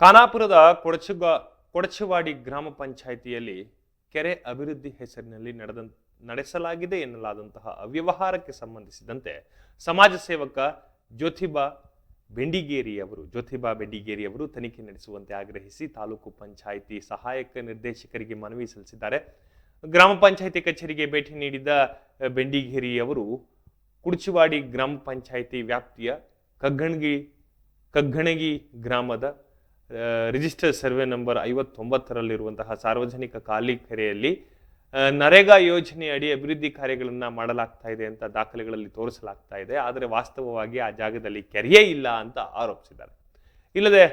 ಖಾನಾಪುರದ ಕೊಡಚುಗ, ಕೊಡಚುವಾಡಿ ಗ್ರಾಮ ಪಂಚಾಯಿತಿಯಲ್ಲಿ ಕೆರೆ ಅಭಿವೃದ್ಧಿ ಹೆಸರಿನಲ್ಲಿ ನಡೆದ, ನಡೆಸಲಾಗಿದೆ ಎನ್ನಲಾದಂತಹ ಅವ್ಯವಹಾರಕ್ಕೆ ಸಂಬಂಧಿಸಿದಂತೆ ಸಮಾಜ ಸೇವಕ ಜ್ಯೋತಿಬಾ ಬೆಂಡಿಗೇರಿ ಅವರು ಜ್ಯೋತಿಬಾ ಬೆಂಡಿಗೇರಿ ಅವರು ತನಿಖೆ ನಡೆಸುವಂತೆ ಆಗ್ರಹಿಸಿ ತಾಲೂಕು ಪಂಚಾಯಿತಿ ಸಹಾಯಕ ನಿರ್ದೇಶಕರಿಗೆ ಮನವಿ ಸಲ್ಲಿಸಿದ್ದಾರೆ. ಗ್ರಾಮ ಪಂಚಾಯಿತಿ ಕಚೇರಿಗೆ ಭೇಟಿ ನೀಡಿದ ಬೆಂಡಿಗೇರಿ ಅವರು ಕುಡಚುವಾಡಿ ಗ್ರಾಮ ಪಂಚಾಯಿತಿ ವ್ಯಾಪ್ತಿಯ ಕಗ್ಗಣಗಿ ಕಗ್ಗಣಗಿ ಗ್ರಾಮದ ರಿಜಿಸ್ಟರ್ ಸರ್ವೆ ನಂಬರ್ ಐವತ್ತೊಂಬತ್ತರಲ್ಲಿರುವಂತಹ ಸಾರ್ವಜನಿಕ ಖಾಲಿ ಕೆರೆಯಲ್ಲಿ ನರೇಗಾ ಯೋಜನೆ ಅಡಿ ಅಭಿವೃದ್ಧಿ ಕಾರ್ಯಗಳನ್ನು ಮಾಡಲಾಗ್ತಾ ಇದೆ ಅಂತ ದಾಖಲೆಗಳಲ್ಲಿ ತೋರಿಸಲಾಗ್ತಾ ಇದೆ. ಆದರೆ ವಾಸ್ತವವಾಗಿ ಆ ಜಾಗದಲ್ಲಿ ಕೆರೆಯೇ ಇಲ್ಲ ಅಂತ ಆರೋಪಿಸಿದ್ದಾರೆ. ಇಲ್ಲದೆ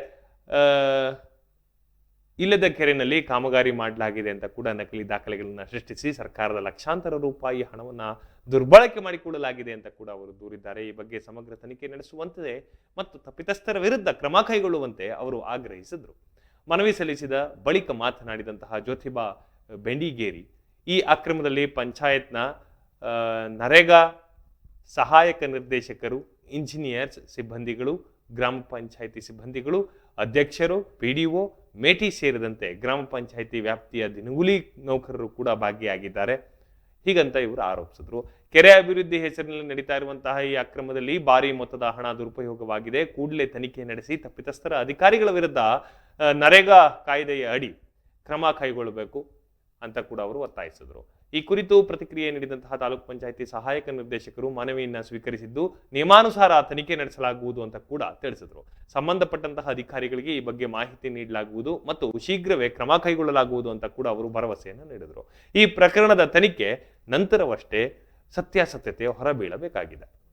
ಇಲ್ಲದ ಕೆರೆನಲ್ಲಿ ಕಾಮಗಾರಿ ಮಾಡಲಾಗಿದೆ ಅಂತ ಕೂಡ ನಕಲಿ ದಾಖಲೆಗಳನ್ನು ಸೃಷ್ಟಿಸಿ ಸರ್ಕಾರದ ಲಕ್ಷಾಂತರ ರೂಪಾಯಿ ಹಣವನ್ನು ದುರ್ಬಳಕೆ ಮಾಡಿಕೊಳ್ಳಲಾಗಿದೆ ಅಂತ ಕೂಡ ಅವರು ದೂರಿದ್ದಾರೆ. ಈ ಬಗ್ಗೆ ಸಮಗ್ರ ತನಿಖೆ ನಡೆಸುವಂತೆ ಮತ್ತು ತಪ್ಪಿತಸ್ಥರ ವಿರುದ್ಧ ಕ್ರಮ ಕೈಗೊಳ್ಳುವಂತೆ ಅವರು ಆಗ್ರಹಿಸಿದರು. ಮನವಿ ಸಲ್ಲಿಸಿದ ಬಳಿಕ ಮಾತನಾಡಿದಂತಹ ಜ್ಯೋತಿಬಾ ಬೆಂಡಿಗೇರಿ, ಈ ಅಕ್ರಮದಲ್ಲಿ ಪಂಚಾಯತ್ನ ನರೇಗಾ ಸಹಾಯಕ ನಿರ್ದೇಶಕರು, ಇಂಜಿನಿಯರ್ಸ್, ಸಿಬ್ಬಂದಿಗಳು ಗ್ರಾಮ ಪಂಚಾಯಿತಿ ಸಿಬ್ಬಂದಿಗಳು, ಅಧ್ಯಕ್ಷರು, ಪಿ ಡಿ ಒ ಮೇಟಿ ಸೇರಿದಂತೆ ಗ್ರಾಮ ಪಂಚಾಯಿತಿ ವ್ಯಾಪ್ತಿಯ ದಿನಗೂಲಿ ನೌಕರರು ಕೂಡ ಭಾಗಿಯಾಗಿದ್ದಾರೆ. ಹೀಗಂತ ಇವರು ಆರೋಪಿಸಿದ್ರು. ಕೆರೆ ಅಭಿವೃದ್ಧಿ ಹೆಸರಿನಲ್ಲಿ ನಡೀತಾ ಇರುವಂತಹ ಈ ಅಕ್ರಮದಲ್ಲಿ ಭಾರಿ ಮೊತ್ತದ ಹಣ ದುರುಪಯೋಗವಾಗಿದೆ. ಕೂಡಲೇ ತನಿಖೆ ನಡೆಸಿ ತಪ್ಪಿತಸ್ಥರ ಅಧಿಕಾರಿಗಳ ವಿರುದ್ಧ ನರೇಗಾ ಕಾಯ್ದೆಯ ಅಡಿ ಕ್ರಮ ಕೈಗೊಳ್ಳಬೇಕು. ಅಂತ ಕೂಡ ಅವರು ಒತ್ತಾಯಿಸಿದರು. ಈ ಕುರಿತು ಪ್ರತಿಕ್ರಿಯೆ ನೀಡಿದಂತಹ ತಾಲೂಕು ಪಂಚಾಯಿತಿ ಸಹಾಯಕ ನಿರ್ದೇಶಕರು ಮನವಿಯನ್ನ ಸ್ವೀಕರಿಸಿದ್ದು, ನಿಯಮಾನುಸಾರ ತನಿಖೆ ನಡೆಸಲಾಗುವುದು ಅಂತ ಕೂಡ ತಿಳಿಸಿದರು. ಸಂಬಂಧಪಟ್ಟಂತಹ ಅಧಿಕಾರಿಗಳಿಗೆ ಈ ಬಗ್ಗೆ ಮಾಹಿತಿ ನೀಡಲಾಗುವುದು ಮತ್ತು ಶೀಘ್ರವೇ ಕ್ರಮ ಕೈಗೊಳ್ಳಲಾಗುವುದು ಅಂತ ಕೂಡ ಅವರು ಭರವಸೆಯನ್ನು ನೀಡಿದರು. ಈ ಪ್ರಕರಣದ ತನಿಖೆ ನಂತರವಷ್ಟೇ ಸತ್ಯಾಸತ್ಯತೆ ಹೊರಬೀಳಬೇಕಾಗಿದೆ.